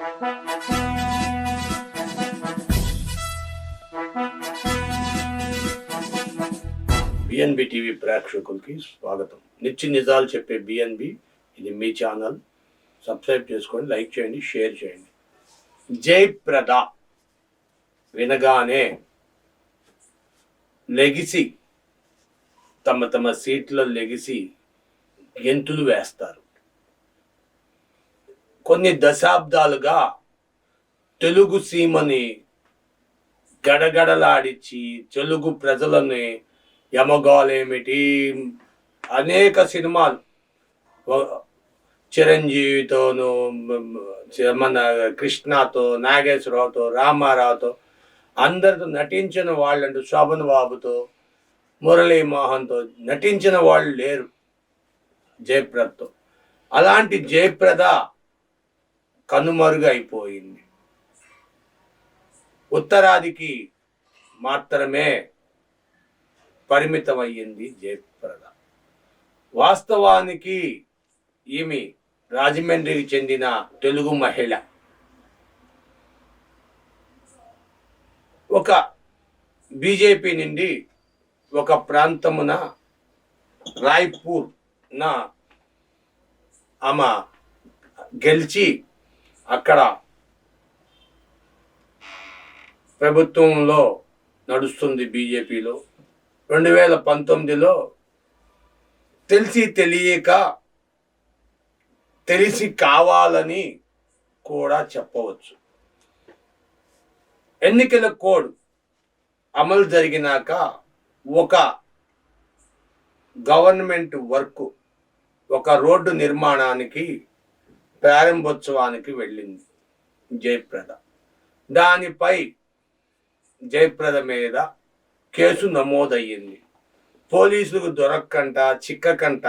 BNB TV ప్రేక్షకులకి స్వాగతం. నిత్య నిజాలు చెప్పే బిఎన్బి ఇది మీ ఛానల్. సబ్స్క్రైబ్ చేసుకోండి లైక్ చేయండి షేర్ చేయండి. జయప్రద వినగానే లెగిసి తమ తమ సీట్లో లెగిసి గెంతులు వేస్తారు. కొన్ని దశాబ్దాలుగా తెలుగు సీమని గడగడలాడించి తెలుగు ప్రజలని యమగాలేమిటి అనేక సినిమాలు. చిరంజీవితోను మన కృష్ణతో నాగేశ్వరరావుతో రామారావుతో అందరితో నటించిన వాళ్ళంటూ శోభన్ బాబుతో మురళీ మోహన్తో నటించిన వాళ్ళు లేరు జయప్రదతో అలాంటి జయప్రద కనుమరుగైపోయింది ఉత్తరాదికి మాత్రమే పరిమితమయ్యింది జయప్రద వాస్తవానికి ఈమె రాజమండ్రికి చెందిన తెలుగు మహిళ. ఒక బీజేపీ నుండి ఒక ప్రాంతమున రాయ్పూర్ నా ఆమె గెలిచి అక్కడ ప్రభుత్వంలో నడుస్తుంది బీజేపీలో. రెండు వేల పంతొమ్మిదిలో తెలిసి తెలియక తెలిసి కావాలని కూడా చెప్పవచ్చు. ఎన్నికల కోడ్ అమలు జరిగినాక ఒక గవర్నమెంట్ వర్క్ ఒక రోడ్డు నిర్మాణానికి ప్రారంభోత్సవానికి వెళ్ళింది. జయప్రద. దానిపై జయప్రద మీద కేసు నమోదయ్యింది. పోలీసులకు దొరక్కంట చిక్కకంట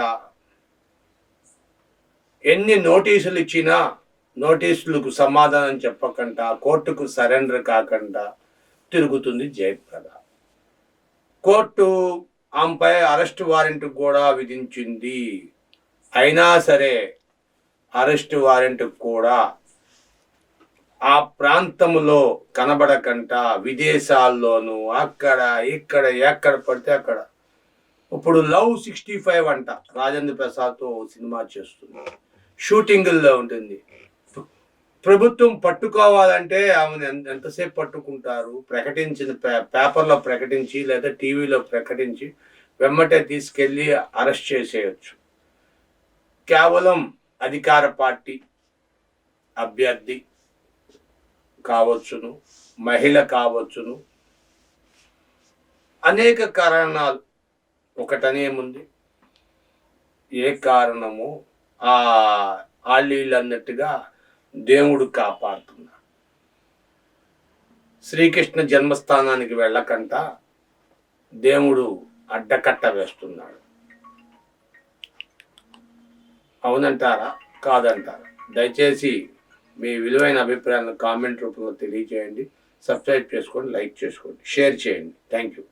ఎన్ని నోటీసులు ఇచ్చినా నోటీసులకు సమాధానం చెప్పకంట కోర్టుకు సరెండర్ కాకుండా తిరుగుతుంది జయప్రద. కోర్టు ఆమెపై అరెస్ట్ వారెంట్ కూడా విధించింది. అయినా సరే అరెస్ట్ వారెంట్ కూడా ఆ ప్రాంతంలో కనబడకంట. విదేశాల్లోనూ అక్కడ ఇక్కడ ఎక్కడ పడితే అక్కడ. ఇప్పుడు లవ్ సిక్స్టీ ఫైవ్ అంట. రాజేంద్ర ప్రసాద్తో సినిమా చేస్తుంది. షూటింగుల్లో ఉంటుంది. ప్రభుత్వం పట్టుకోవాలంటే ఆమెను ఎంత- ఎంతసేపు పట్టుకుంటారు? ప్రకటించిన పే- పేపర్లో ప్రకటించి లేదా టీవీలో ప్రకటించి వెమ్మటే తీసుకెళ్ళి అరెస్ట్ చేసేయచ్చు. కేవలం అధికార పార్టీ అభ్యర్థి కావచ్చును మహిళ కావచ్చును. అనేక కారణాలు ఒకటనేముంది ఏ కారణము ఆ ఆళ్ళీళ్ళు అన్నట్టుగా దేవుడు కాపాడుతున్నాడు శ్రీకృష్ణ జన్మస్థానానికి వెళ్ళకంట దేవుడు అడ్డకట్ట వేస్తున్నాడు. అవునంటారా? కాదంటారా? దయచేసి మీ విలువైన అభిప్రాయాలను కామెంట్ రూపంలో తెలియజేయండి. సబ్స్క్రైబ్ చేసుకోండి లైక్ చేసుకోండి షేర్ చేయండి. Thank you.